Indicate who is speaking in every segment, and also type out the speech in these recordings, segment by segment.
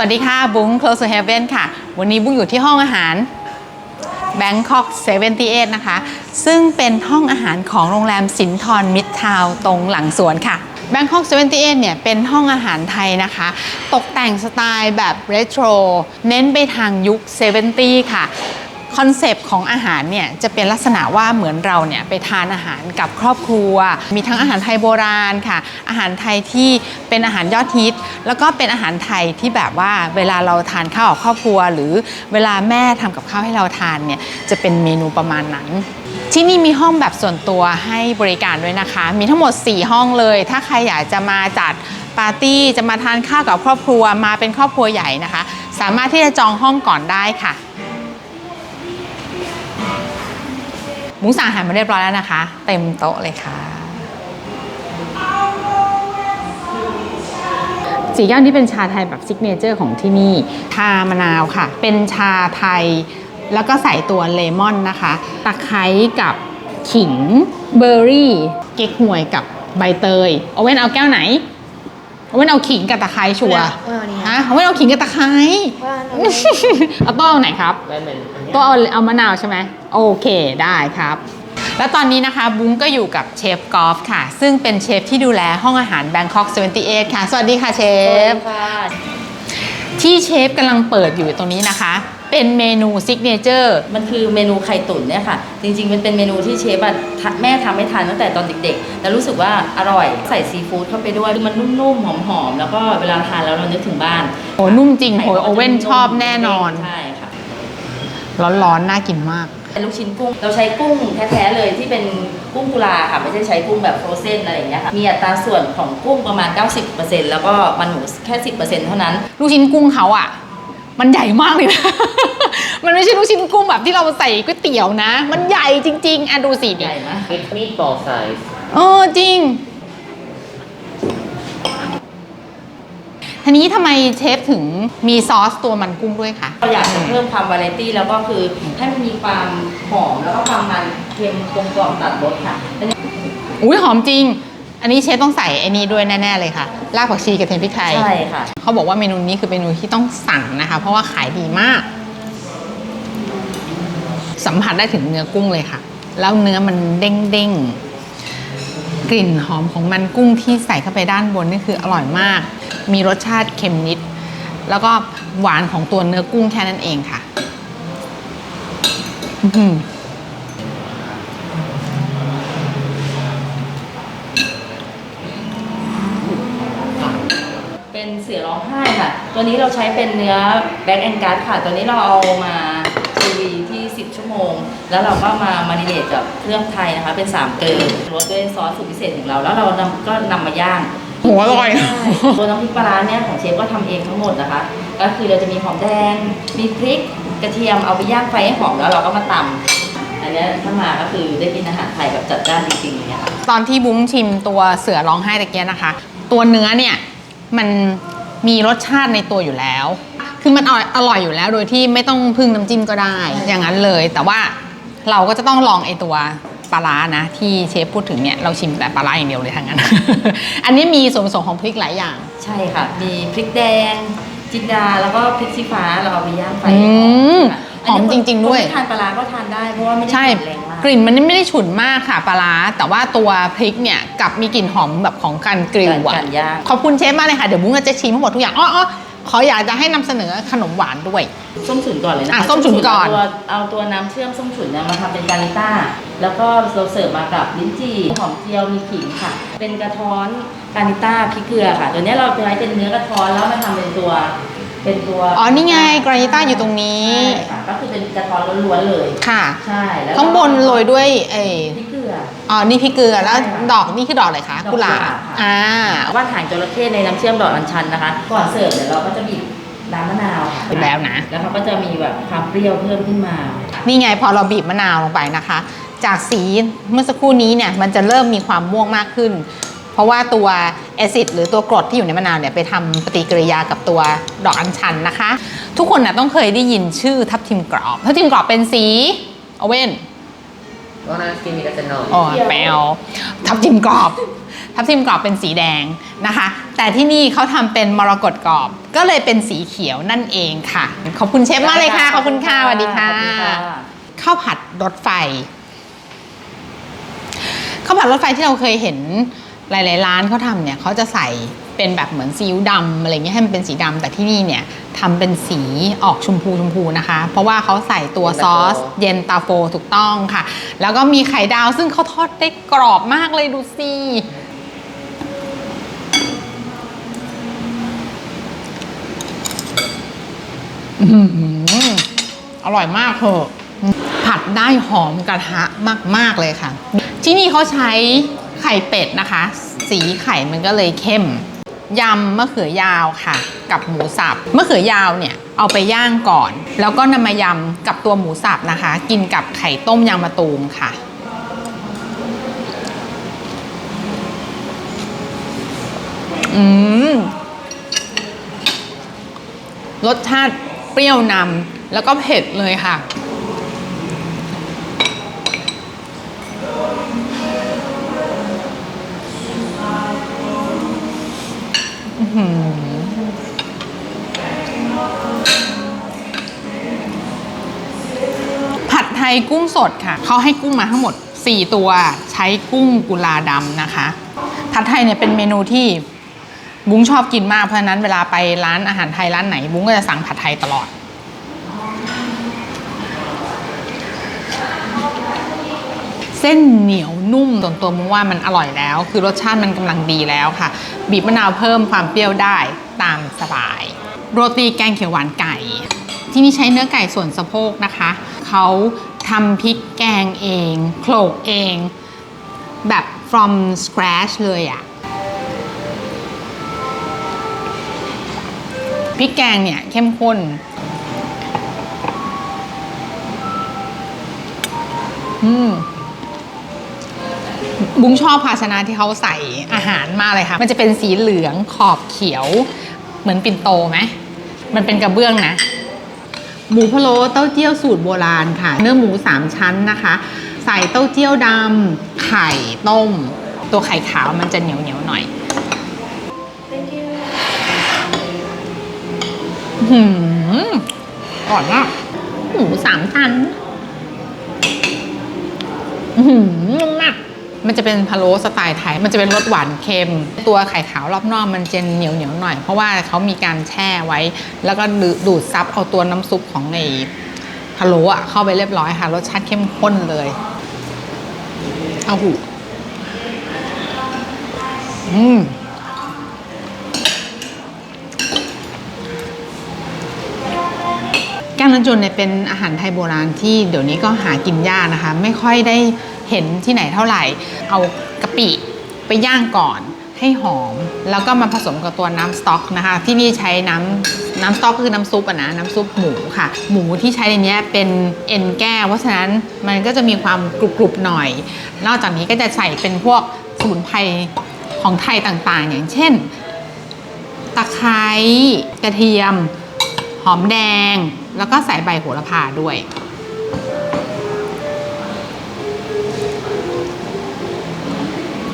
Speaker 1: สวัสดีค่ะ บุ้ง Close to Heaven ค่ะ วันนี้บุ้งอยู่ที่ห้องอาหาร Bangkok 78 นะคะ ซึ่งเป็นห้องอาหารของโรงแรมสินทรมิตรทาวตรงหลังสวนค่ะ Bangkok 78 เนี่ย เป็นห้องอาหารไทยนะคะ ตกแต่งสไตล์แบบเรโทร เน้นไปทางยุค 70 ค่ะ คอนเซปต์ของอาหารเนี่ยจะเป็นลักษณะว่าเหมือนเราเนี่ยไปทานอาหารกับครอบครัว มีทั้งอาหารไทยโบราณค่ะ อาหารไทยที่เป็นอาหารยอดฮิต แล้วก็เป็นอาหารไทยที่แบบว่าเวลาเราทานข้าวกับครอบครัว หรือเวลาแม่ทำกับข้าวให้เราทานเนี่ยจะเป็นเมนูประมาณนั้นที่นี่มีห้องแบบส่วนตัวให้บริการด้วยนะคะ มีทั้งหมด 4 ห้องเลย ถ้าใครอยากจะมาจัดปาร์ตี้ จะมาทานข้าวกับครอบครัว มาเป็นครอบครัวใหญ่นะคะ สามารถที่จะจองห้องก่อนได้ค่ะ หมูสั่งอาหารมาเรียบร้อยแล้วนะคะ เต็มโต๊ะเลยค่ะสีแก้วนี้เป็นชาไทยแบบซิกเนเจอร์ของที่นี่ชามะนาวค่ะ เป็นชาไทย แล้วก็ใส่ตัวเลมอนนะคะ ตะไคร้กับขิงเบอร์รี่ เก๊กฮวยกับใบเตยเอาเว้นเอาแก้วไหนเอาเว้นเอาขิงกับตะไคร้ชัวร์
Speaker 2: เอาอันนี้
Speaker 1: ฮะเอาเว้นเอาขิงกับตะไคร้
Speaker 2: ว่าหนู
Speaker 1: เอาโต้เอาไหนครับ ก็เอาเอามะนาวใช่ไหมโอเคได้ครับ แล้วตอนนี้นะคะบุ้งก็อยู่กับเชฟกอล์ฟค่ะ ซึ่งเป็นเชฟที่ดูแลห้องอาหาร Bangkok 78 ค่ะ สวัสดีค่ะเชฟที่เชฟกำลังเปิดอยู่ตรงนี้นะคะ เป็นเมนูซิกเนเจอร์
Speaker 3: มันคือเมนูไข่ตุ๋นเนี่ยค่ะ จริงๆ มันเป็นเมนูที่เชฟอะทะแม่ทำให้ทานตั้งแต่ตอนเด็กๆ แล้วรู้สึกว่าอร่อยใส่ซีฟู้ดเข้าไปด้วยคือมันนุ่มๆ หอมๆ แล้วก็เวลาทานแล้วเรานึกถึงบ้าน
Speaker 1: โอ้นุ่มจริงโหยโอเว่นชอบแน่นอน
Speaker 3: ใช่ค่ะ
Speaker 1: ร้อนๆน่ากินมาก
Speaker 3: เป็นลูกชิ้นกุ้ง เราใช้กุ้งแท้ๆเลยที่เป็นกุ้งกุลาค่ะ ไม่ใช่ใช้กุ้งแบบโฟรเซนอะไรอย่างเงี้ยค่ะ มีอัตราส่วนของกุ้งประมาณ 90%แล้วก็มันหมูแค่ 10%เท่านั้น
Speaker 1: ลูกชิ้นกุ้งเขาอะ่ะ มันใหญ่มากเลยนะ มันไม่ใช่ลูกชิ้นกุ้งแบบที่เราใส่ก๋วยเตี๋ยวนะ มันใหญ่จริง ๆอะดูสิ
Speaker 3: ใหญ่มาก
Speaker 4: It's meatball size.
Speaker 1: เออจริง ทีนี้ทำไมเชฟถึงมีซอสตัวมันกุ้งด้วยคะ
Speaker 3: เราอยากจะเพิ่มความวาไรตี้แล้วก็คือให้มันมีความหอมแล้วก็ความมันเค็มกลมกล่อมตัดรสค่ะ
Speaker 1: อุ้ยหอมจริง อันนี้เชฟต้องใส่ไอ้นี้ด้วยแน่ ๆ เลยค่ะ รากผักชีกับเทียมพริกไทย
Speaker 3: ใช่ค่ะ
Speaker 1: เขาบอกว่าเมนูนี้คือเมนูที่ต้องสั่งนะคะ เพราะว่าขายดีมาก สัมผัสได้ถึงเนื้อกุ้งเลยค่ะ แล้วเนื้อมันเด้งๆกลิ่นหอมของมันกุ้งที่ใส่เข้าไปด้านบนนี่คืออร่อยมาก มีรสชาติเค็มนิด แล้วก็หวานของตัวเนื้อกุ้งแค่นั้นเองค่ะ
Speaker 3: เป็นเสือร้องไห้ค่ะ ตัวนี้เราใช้เป็นเนื้อแบ็กแองกัสค่ะ ตัวนี้เราเอามาซูวีที่ 10 ชั่วโมง แล้วเราก็มามาริเนตกับเครื่องไทยนะคะ เป็น 3 เกลือรสด้วยซอสสูตรพิเศษของเรา แล้วเรานำก็นำมาย่าง
Speaker 1: โหอร่อย
Speaker 3: ใช่ตัวน้ำพริกปลาร้าเนี่ยของเชฟก็ทำเองทั้งหมดนะคะ ก็คือเราจะมีหอมแดง มีพริก กระเทียม เอาไปย่างไฟให้หอมแล้วเราก็มาตำอันเนี้ยถ้ามาก็คือได้กินอาหารไทยแบบจัดจ้านจริงๆอย่างเงี้ยค่ะ
Speaker 1: ตอนที่บุ้งชิมตัวเสือร้องไห้ตะเกียนะคะ ตัวเนื้อเนี่ยมันมีรสชาติในตัวอยู่แล้ว คือมันอร่อยอร่อยอยู่แล้ว โดยที่ไม่ต้องพึ่งน้ำจิ้มก็ได้ อย่างนั้นเลย แต่ว่าเราก็จะต้องลองไอตัว ปลาร้านะที่เชฟพูดถึงเนี่ยเราชิมแต่ปลาร้าอย่างเดียวเลยทั้งนั้น อันนี้มีส่วนผสมของพริกหลายอย่าง
Speaker 3: ใช่ค่ะ มีพริกแดง จินดาแล้วก็พริกชี้ฟ้าเราเอาไปย่างไฟ
Speaker 1: อืม
Speaker 3: ค่ะ
Speaker 1: หอมจริง ๆ ด้วย
Speaker 3: คนที่ทานปลาร้าก็ทานได้เพราะว่าไม่ได้
Speaker 1: ใช่
Speaker 3: กลิ่นแรงมาก
Speaker 1: กลิ่นมันไม่ได้ฉุนมากค่ะปลาร้าแต่ว่าตัวพริกเนี่ยกลับมีกลิ่นหอมแบบของการกริลอะ
Speaker 3: การย่าง
Speaker 1: ขอบคุณเชฟมากเลยค่ะ เดี๋ยวบุ้งจะชิมทั้งหมดทุกอย่างอ้อออ ขออยากจะให้นำเสนอขนมหวานด้วย
Speaker 3: ส้มฉุนก่อนเลยนะ
Speaker 1: อะ
Speaker 3: คะ
Speaker 1: ส้มฉุนก่อน
Speaker 3: เอาตัวเอาตัวน้ำเชื่อมส้มฉุนเนี่ยมาทำเป็นการิต้า แล้วก็เราเสิร์ฟมากับลิ้นจี่หอมเจียวมีขิงค่ะ เป็นกระท้อนการิต้าพริกเกลือค่ะ ตัวเนี้ยเราใช้เป็นเนื้อกระท้อนแล้วมาทำเป็นตัว เป็นตัว
Speaker 1: อ๋อนี่ไงกรานิต้าอยู่ตรงนี้
Speaker 3: ใช่ค่ะก็คือเป็นกระท้อนล้วนๆเลย
Speaker 1: ค่ะ
Speaker 3: ใช่แล้วก็
Speaker 1: ข้างบนโรยด้วยเออ
Speaker 3: พริกเก ลือ
Speaker 1: อ๋อนี่พริกเกลือแล้ว
Speaker 3: ใช่ค่ะ
Speaker 1: ดอกนี่คือดอกอะไรคะ
Speaker 3: ดอก
Speaker 1: กุหลาบ
Speaker 3: กุหลาบค่ะ
Speaker 1: อ่า
Speaker 3: ว่านหางจระเข้ในน้ำเชื่อมดอกอัญชันนะคะ ก่อนเสิร์ฟเดี๋ยวเราก็จะบีบน้ำมะนาวค่ะ
Speaker 1: เป็นแล้วนะ
Speaker 3: แล้วเขาก็จะมีแบบความเปรี้ยวเพิ่มขึ้นมา
Speaker 1: นี่ไงพอเราบีบมะนาวลงไปนะคะ จากสีเมื่อสักครู่นี้เนี่ยมันจะเริ่มมีความม่วงมากขึ้น เพราะว่าตัวแอซิดหรือตัวกรดที่อยู่ในมะนาวเนี่ยไปทำปฏิกิริยากับตัวดอกอัญชันนะคะ ทุกคนนะต้องเคยได้ยินชื่อทับทิมกรอบ ทับทิมกรอบเป็นสีโอเว่น
Speaker 2: Vad annars ska vi läsa någon?
Speaker 1: อ๋อแปลวทับทิมกรอบ ทับทิมกรอบเป็นสีแดงนะคะ แต่ที่นี่เขาทำเป็นมรกตกรอบ ก็เลยเป็นสีเขียวนั่นเองค่ะ ขอบคุณเชฟมากเลยค่ะ ขอบคุณค่ะสวัสดีค่ะ
Speaker 3: ขอบณค่ะ
Speaker 1: ข้าวผัดรถไฟข้าวผัดรถไฟที่เราเคยเห็นหลาย ๆ ร้านเขาทำเนี่ยเขาจะใส่ เป็นแบบเหมือนซีอิ๊วดำอะไรเงี้ยให้มันเป็นสีดำแต่ที่นี่เนี่ยทำเป็นสีออกชมพูชมพูนะคะ เพราะว่าเขาใส่ตัวซอส เย็นตาโฟถูกต้องค่ะ แล้วก็มีไข่ดาวซึ่งเขาทอดได้กรอบมากเลยดูสิอื้อหืออร่อยมากเถอะผัดได้หอมกระทะมาก ๆ เลยค่ะ ที่นี่เขาใช้ไข่เป็ดนะคะ สีไข่มันก็เลยเข้ม ยำมะเขือยาวค่ะ กับหมูสับมะเขือยาวเนี่ยเอาไปย่างก่อน แล้วก็นำมายำกับตัวหมูสับนะคะ กินกับไข่ต้มยางมะตูมค่ะ อืมรสชาติเปรี้ยวนำแล้วก็เผ็ดเลยค่ะ ผัดไทยกุ้งสดค่ะ เขาให้กุ้งมาทั้งหมด 4 ตัว ใช้กุ้งกุลาดำนะคะ ผัดไทยเนี่ยเป็นเมนูที่บุ้งชอบกินมาก เพราะฉะนั้นเวลาไปร้านอาหารไทยร้านไหน บุ้งก็จะสั่งผัดไทยตลอด เส้นเหนียวนุ่มส่วนตัวมุ้งว่ามันอร่อยแล้ว คือรสชาติมันกำลังดีแล้วค่ะ บีบมะนาวเพิ่มความเปรี้ยวได้ตามสบาย โรตีแกงเขียวหวานไก่ ที่นี่ใช้เนื้อไก่ส่วนสะโพกนะคะเขาทำพริกแกงเองโขลกเอง แบบ from scratch เลยอะพริกแกงเนี่ยเข้มข้นอืม บุ้งชอบภาชนะที่เขาใส่อาหารมากเลยค่ะ มันจะเป็นสีเหลืองขอบเขียว เหมือนปิ่นโตไหม มันเป็นกระเบื้องนะ หมูพะโล้เต้าเจี้ยวสูตรโบราณค่ะ เนื้อหมูสามชั้นนะคะ ใส่เต้าเจี้ยวดำไข่ต้ม ตัวไข่ขาวมันจะเหนียวเหนียวหน่อยหืมอร่อยมากหมูสามชั้นอื้อหือนุ่มมาก มันจะเป็นพะโล้สไตล์ไทย มันจะเป็นรสหวานเค็ม ตัวไข่ขาวรอบนอกมันจะเหนียวเหนียวๆหน่อย เพราะว่าเขามีการแช่ไว้ แล้วก็ดูดูดซับเอาตัวน้ำซุปของในพะโล้อะเข้าไปเรียบร้อยค่ะ รสชาติเข้มข้นเลยเอาหูอืม แกงรันจวนเนี่ยเป็นอาหารไทยโบราณที่เดี๋ยวนี้ก็หากินยากนะคะ ไม่ค่อยได้เห็นที่ไหนเท่าไหร่ เอากะปิไปย่างก่อนให้หอม แล้วก็มาผสมกับตัวน้ำสต๊อกนะคะ ที่นี่ใช้น้ำน้ำสต๊อกคือน้ำซุปอะนะน้ำซุปหมูค่ะ หมูที่ใช้ในนี้เป็นเอ็นแก้วเพราะฉะนั้นมันก็จะมีความกรุบๆหน่อย นอกจากนี้ก็จะใส่เป็นพวกสมุนไพรของไทยต่างๆ อย่างเช่น ตะไคร้กระเทียม หอมแดง แล้วก็ใส่ใบโหระพาด้วย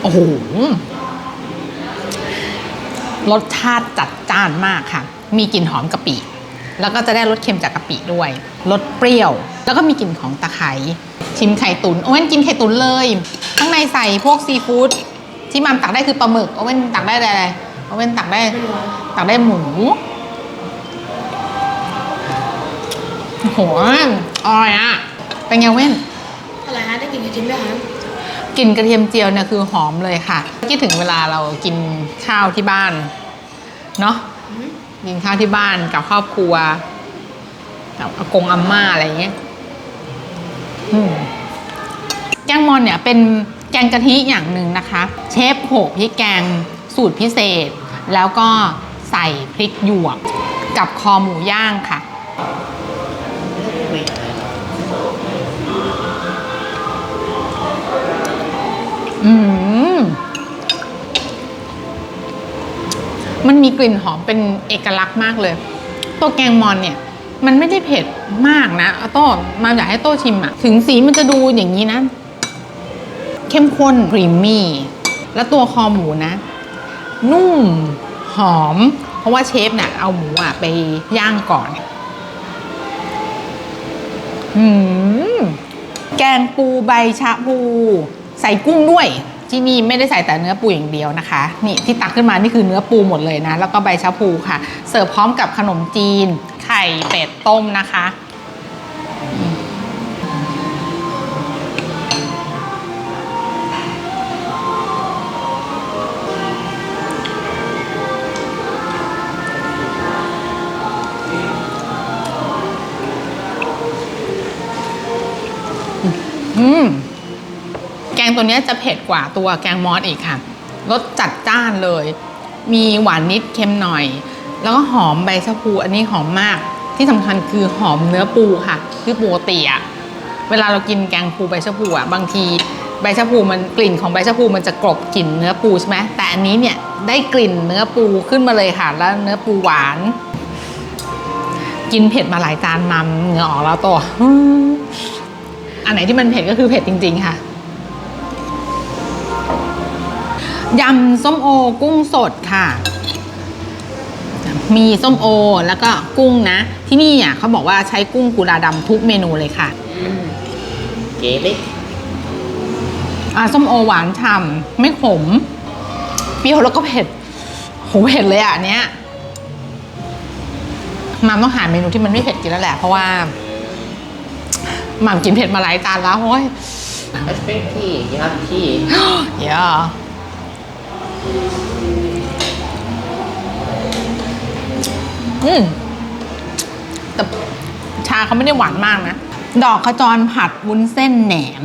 Speaker 1: โอ้โห รสชาติจัดจ้านมากค่ะ มีกลิ่นหอมกะปิ แล้วก็จะได้รสเค็มจากกะปิด้วย รสเปรี้ยว แล้วก็มีกลิ่นของตะไคร้ ชิมไข่ตุนโอเว่นกินไข่ตุนเลย ข้างในใส่พวกซีฟู้ดที่มัมตักได้คือปลาหมึก โอเว่นตักได้อะไร โอเว่นตักได้ ตักได้หมู โอ้โหอร่อยอะ เป็นไงเว้น
Speaker 4: อะไรฮะได้กลินกระเทียมด้วยฮะ
Speaker 1: กลิ่นกระเทียมเจียวเนี่ยคือหอมเลยค่ะคิดถึงเวลาเรากินข้าวที่บ้าน เนาะกินข้าวที่บ้านกับครอบครัวกับอากงอาม่าอะไรอย่างเงี้ยอืมแกงมอนเนี่ยเป็นแกงกะทิอย่างหนึ่งนะคะ เชฟโขลกพริกแกงสูตรพิเศษ แล้วก็ใส่พริกหยวกกับคอหมูย่างค่ะ อืมมันมีกลิ่นหอมเป็นเอกลักษณ์มากเลย ตัวแกงมอนเนี่ย มันไม่ได้เผ็ดมากนะโต้มาอยากให้โต้ชิมอะถึงสีมันจะดูอย่างนี้นะ เข้มข้นครีมมี่ แล้วตัวคอหมูนะ นุ่มหอม เพราะว่าเชฟเนี่ยเอาหมูอะไปย่างก่อน อืม แกงปูใบชะพู ใส่กุ้งด้วยที่นี่ไม่ได้ใส่แต่เนื้อปูอย่างเดียวนะคะ นี่ที่ตักขึ้นมานี่คือเนื้อปูหมดเลยนะ แล้วก็ใบชะพูค่ะ เสิร์ฟพร้อมกับขนมจีน ไข่เป็ดต้มนะคะ อืม ตัวนี้จะเผ็ดกว่าตัวแกงมอสอีกค่ะรสจัดจ้านเลย มีหวานนิดเค็มหน่อย แล้วก็หอมใบชะพูอันนี้หอมมาก ที่สำคัญคือหอมเนื้อปูค่ะ คือปกติอะเวลาเรากินแกงปูใบชะพูอะบางทีใบชะพูมันกลิ่นของใบชะพูมันจะกลบกลิ่นเนื้อปูใช่ไหมแต่อันนี้เนี่ยได้กลิ่นเนื้อปูขึ้นมาเลยค่ะ แล้วเนื้อปูหวาน กินเผ็ดมาหลายจานนำเหงื่อออกแล้วตัวอันไหนที่มันเผ็ดก็คือเผ็ดจริง ๆ ค่ะ ยำส้มโอกุ้งสดค่ะ มีส้มโอแล้วก็กุ้งนะ ที่นี่อะเขาบอกว่าใช้กุ้งกุลาดำทุกเมนูเลยค่ะ
Speaker 2: เก๋เล็ก
Speaker 1: อ่าส้มโอหวานฉ่ำไม่ขม เปรี้ยวแล้วก็เผ็ดโหเผ็ดเลยอะอันเนี้ยมามต้องหาเมนูที่มันไม่เผ็ดกินแล้วแหละ เพราะว่าหม่ำกินเผ็ดมาหลายจานแล้วโอ้ย
Speaker 2: ไอศครีมที่ยำที่
Speaker 1: อย่าอืมแต่ชาเขาไม่ได้หวานมากนะ ดอกขจรผัดวุ้นเส้นแหนม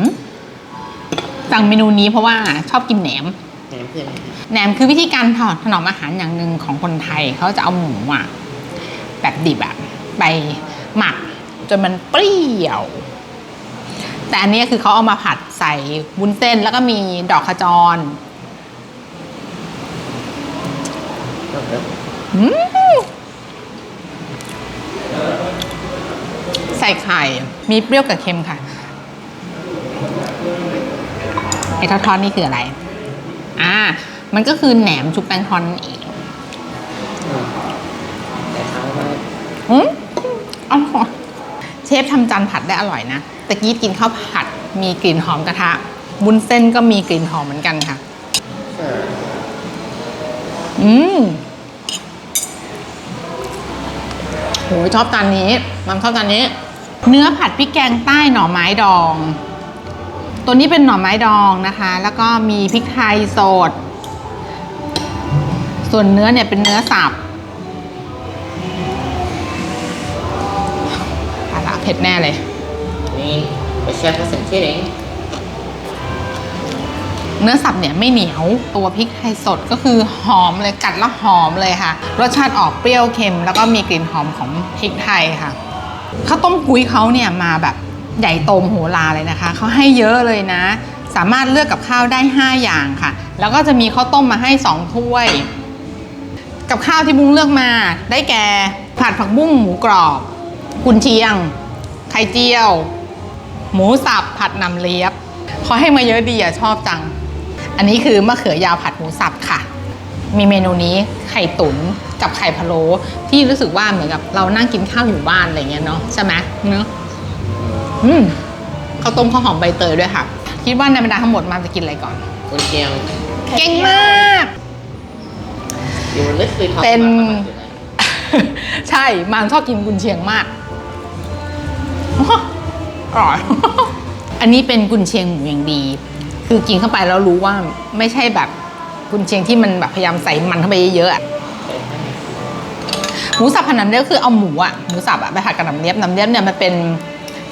Speaker 1: สั่งเมนูนี้เพราะว่าชอบกินแหนม
Speaker 2: แหนมคืออะไร
Speaker 1: แหนมคือวิธีการถอดถนอมอาหารอย่างหนึ่งของคนไทยเขาจะเอาหมูอะแบบดิบอะไปหมักจนมันเปรี้ยว แต่อันนี้คือเขาเอามาผัดใส่วุ้นเส้นแล้วก็มีดอกขจร
Speaker 2: เริ่มเริ่ม
Speaker 1: อืม ใส่ไข่ มีเปรี้ยวกับเค็มค่ะ ไอ้ทอดๆนี่คืออะไร อ่า มันก็คือแหนมชุบแป้งทอดนั่นเอง
Speaker 2: แต่เขาว่า
Speaker 1: อืมอร่อยเชฟทำจานผัดได้อร่อยนะตะกี้กินข้าวผัดมีกลิ่นหอมกระทะบุนเส้นก็มีกลิ่นหอมเหมือนกันค่ะ
Speaker 2: เออ
Speaker 1: อืม โหชอบจานนี้มัมชอบจานนี้ เนื้อผัดพริกแกงใต้หน่อไม้ดอง ตัวนี้เป็นหน่อไม้ดองนะคะ แล้วก็มีพริกไทยสด ส่วนเนื้อเนี่ยเป็นเนื้อสับอะละเผ็ดแน่เลย
Speaker 2: นี่ไปเชฟภาษาเชเอง
Speaker 1: เนื้อสับเนี่ยไม่เหนียวตัวพริกไทยสดก็คือหอมเลยกัดแล้วหอมเลยค่ะ รสชาติออกเปรี้ยวเค็ม แล้วก็มีกลิ่นหอมของพริกไทยค่ะข้าวต้มกุ้ยเขาเนี่ยมาแบบใหญ่โตมโหฬารเลยนะคะเขาให้เยอะเลยนะ สามารถเลือกกับข้าวได้ 5 อย่างค่ะ แล้วก็จะมีข้าวต้มมาให้ 2 ถ้วย กับข้าวที่บุ้งเลือกมาได้แก่ผัดผักบุ้งหมูกรอบ กุนเชียง ไข่เจียว หมูสับผัดนำเลียบขาให้มาเยอะดีอะชอบจัง อันนี้คือมะเขือยาวผัดหมูสับค่ะ มีเมนูนี้ไข่ตุ๋นกับไข่พะโล้ที่รู้สึกว่าเหมือนกับเรานั่งกินข้าวอยู่บ้านอะไรเงี้ยเนาะใช่ไหมเนาะอืมข้าวต้มข้าวหอมใบเตยด้วยค่ะ คิดว่าในบรรดาทั้งหมดมาจะกินอะไรก่อน
Speaker 2: คุณเชียง
Speaker 1: เก่งมาก
Speaker 2: อยู่ลึกคือทอด
Speaker 1: เป็น
Speaker 2: มาประมาณอยู่ไหน
Speaker 1: ใช่มางชอบกินกุนเชียงมากอ้ออร่อย อันนี้เป็นกุนเชียงหมูอย่างดี คือกินเข้าไปแล้วรู้ว่าไม่ใช่แบบกุนเชียงที่มันแบบพยายามใส่มันเข้าไปเยอะๆอะหมูสับผัดน้ำเลียบคือเอาหมูอะหมูสับอะไปผัดกับน้ำเลียบน้ำเลียบเนี่ยมันเป็น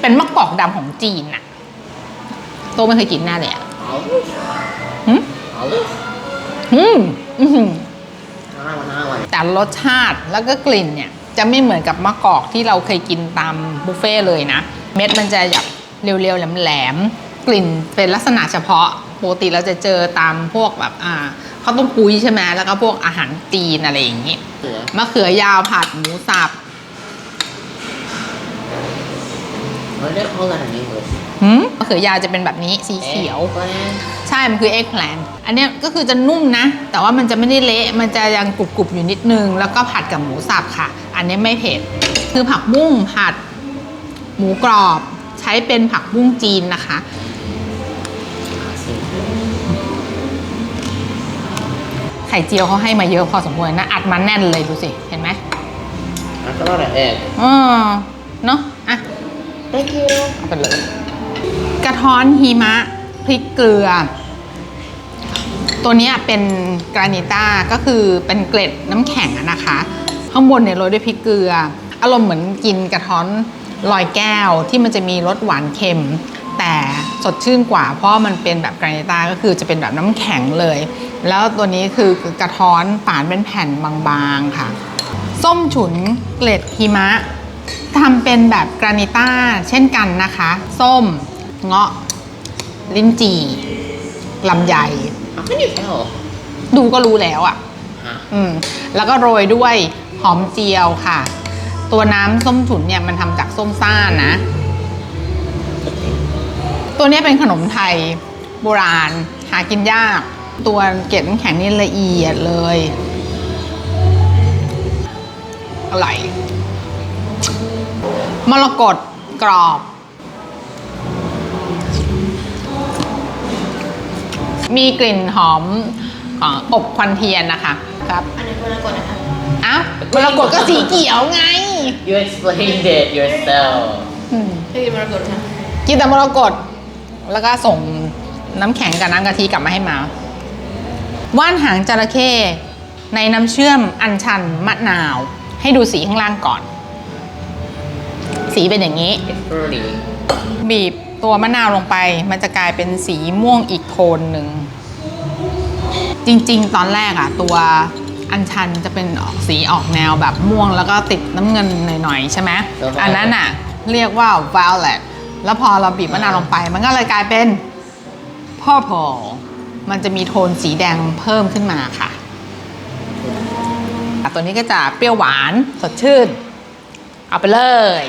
Speaker 1: เป็นมะกอกดำของจีนอะโตไม่เคยกินแน่เลยอะ
Speaker 2: เอา
Speaker 1: หืม
Speaker 2: เอาเลย
Speaker 1: อืมอื้อหือ
Speaker 2: น่าวันน่าวัน
Speaker 1: แต่รสชาติแล้วก็กลิ่นเนี่ย จะไม่เหมือนกับมะกอกที่เราเคยกินตามบุฟเฟ่ต์เลยนะ เม็ดมันจะแบบเรียวๆแหลมๆ กลิ่นเป็นลักษณะเฉพาะปกติเราจะเจอตามพวกแบบอ่าข้าวต้มปุ้ยใช่ไหมแล้วก็พวกอาหารจีนอะไรอย่างนี้
Speaker 2: เสือ
Speaker 1: มะเขือยาวผัดหมูสับ
Speaker 2: เขาเรียกเขาอะไรนี่เลย
Speaker 1: มหืมมะเขือยาวจะเป็นแบบนี้สีเขียว
Speaker 2: Eggplant.
Speaker 1: ใช่มันคือเอ็กแพลนอันเนี้ยก็คือจะนุ่มนะ แต่ว่ามันจะไม่ได้เละ มันจะยังกรุบๆอยู่นิดนึง แล้วก็ผัดกับหมูสับค่ะ อันนี้ไม่เผ็ด คือผักบุ้งผัด หมูกรอบใช้เป็นผักบุ้งจีนนะคะ ไข่เจียวเขาให้มาเยอะพอสมควรนะ อัดมาแน่นเลยดูสิ เห็นไหม
Speaker 2: That's a lot of egg.
Speaker 1: อ๋อเนาะอะ
Speaker 2: Thank you.
Speaker 1: เอาไปเลยกระท้อนหิมะพริกเกลือ ตัวเนี้ยเป็นกรานิต้าก็คือเป็นเกล็ดน้ำแข็งอะนะคะ ข้างบนเนี่ยโรยด้วยพริกเกลือ อารมณ์เหมือนกินกระท้อน ลอยแก้วที่มันจะมีรสหวานเค็ม แต่สดชื่นกว่า เพราะมันเป็นแบบกรานิต้าก็คือจะเป็นแบบน้ำแข็งเลย แล้วตัวนี้คือกระท้อนฝานเป็นแผ่นบางๆค่ะ ส้มฉุนเกล็ดหิมะทำเป็นแบบกรานิต้าเช่นกันนะคะ ส้มเงาะ ลิ้นจี่ลำไย
Speaker 2: How can you tell?
Speaker 1: ดูก็รู้แล้วอะ่ะ
Speaker 2: Huh.
Speaker 1: อืม แล้วก็โรยด้วยหอมเจียวค่ะ ตัวน้ำส้มฉุนเนี่ยมันทำจากส้มซ่านะ ตัวนี้เป็นขนมไทยโบราณ หากินยาก ตัวเกล็ดแข็งนี่ละเอียดเลย อร่อยมรกตกรอบ มีกลิ่นหอมเอ่ออบควันเทียนนะคะ ครับ
Speaker 4: อันนี้คนละกดนะคะ
Speaker 1: อ้าวมรกตก็สีเขียวไง
Speaker 2: You explained it yourself.
Speaker 1: อืม
Speaker 4: ไม่กินมรกตค่ะ
Speaker 1: กินแต่มรกตแล้วก็ส่งน้ำแข็งกับน้ำกะทิกลับมาให้มา ว่านหางจระเข้ในน้ำเชื่อมอัญชันมะนาว ให้ดูสีข้างล่างก่อน สีเป็นอย่างนี้
Speaker 2: It's fruity.
Speaker 1: บีบตัวมะนาวลงไป มันจะกลายเป็นสีม่วงอีกโทนหนึ่ง จริง ๆ ตอนแรกอะตัวอัญชันจะเป็นออกสีออกแนวแบบม่วงแล้วก็ติดน้ำเงินหน่อยๆ ใช่ไหม
Speaker 2: แล้วก็
Speaker 1: อันนั้นอะเรียกว่า violet แล้วพอเราบีบมะนาวลงไป มันก็เลยกลายเป็น purple มันจะมีโทนสีแดงเพิ่มขึ้นมาค่ะอะ ตัวนี้ก็จะเปรี้ยวหวานสดชื่น เอาไปเลย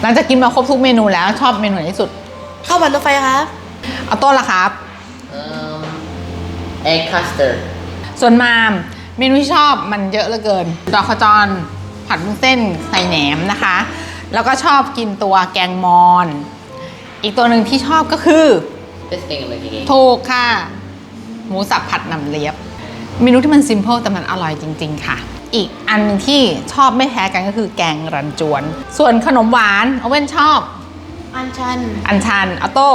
Speaker 1: หลังจากกินมาครบทุกเมนูแล้วชอบเมนูไหนที่สุด
Speaker 4: ข้าวผัดรถไฟครับ
Speaker 1: เอาต้นละครับ
Speaker 2: Um, egg custard.
Speaker 1: ส่วนมามเมนูที่ชอบมันเยอะเหลือเกินดอกขจรผัดวุ้นเส้นใส่แหนมนะคะ แล้วก็ชอบกินตัวแกงมอน อีกตัวหนึ่งที่ชอบก็คือ
Speaker 2: This thing I'm making.
Speaker 1: ถูกค่ะ หมูสับผัดน้ำเลียบ เมนูที่มันซิม p พ e แต่มันอร่อยจริง ๆ ค่ะ อีกอันหนึงที่ชอบไม่แพ้กันก็คือแกงรันจวน ส่วนขนมหวานเอาเว้นชอบ
Speaker 4: อันชัน
Speaker 1: อันชันออโต้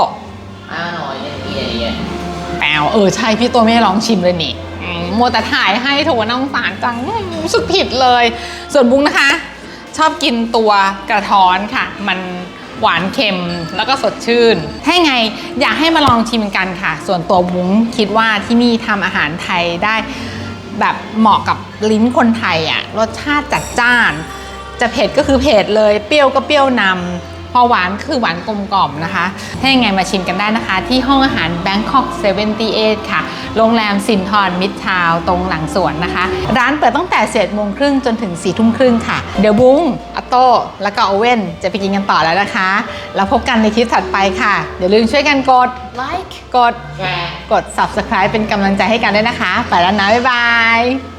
Speaker 2: I don't know. I didn't eat it yet.
Speaker 1: แปลวเออใช่พี่ตัวไม่ได้ลองชิมเลยนี่อืมมัวแต่ถ่ายให้โถน้องสารจังรู้สึกผิดเลย ส่วนบุ้งนะคะ ชอบกินตัวกระท้อนค่ะ มันหวานเค็มแล้วก็สดชื่น ถ้าไงอยากให้มาลองชิมกันค่ะ ส่วนตัวบุ้งคิดว่าที่นี่ทำอาหารไทยได้แบบเหมาะกับลิ้นคนไทยอะรสชาติจัดจ้าน จะเผ็ดก็คือเผ็ดเลย เปรี้ยวก็เปรี้ยวนำ พอหวานก็คือหวานกลมกล่อมนะคะ ถ้ายังไงมาชิมกันได้นะคะ ที่ห้องอาหาร Bangkok 78 ค่ะ โรงแรมสินทรมิตรทาวตรงหลังสวนนะคะ ร้านเปิดตั้งแต่เศษโมงครึ่งจนถึง4ทุ่มครึ่งค่ะ เดี๋ยวบุ้งอัตโต้ แล้วก็โอเว่นจะไปกินกันต่อแล้วนะคะ แล้วพบกันในคลิปถัดไปค่ะอย่าลืมช่วยกันกด
Speaker 4: like
Speaker 1: กด
Speaker 2: Yeah.
Speaker 1: กด subscribe เป็นกำลังใจให้กันด้วยนะคะ ไปแล้วนะ บ๊ายบาย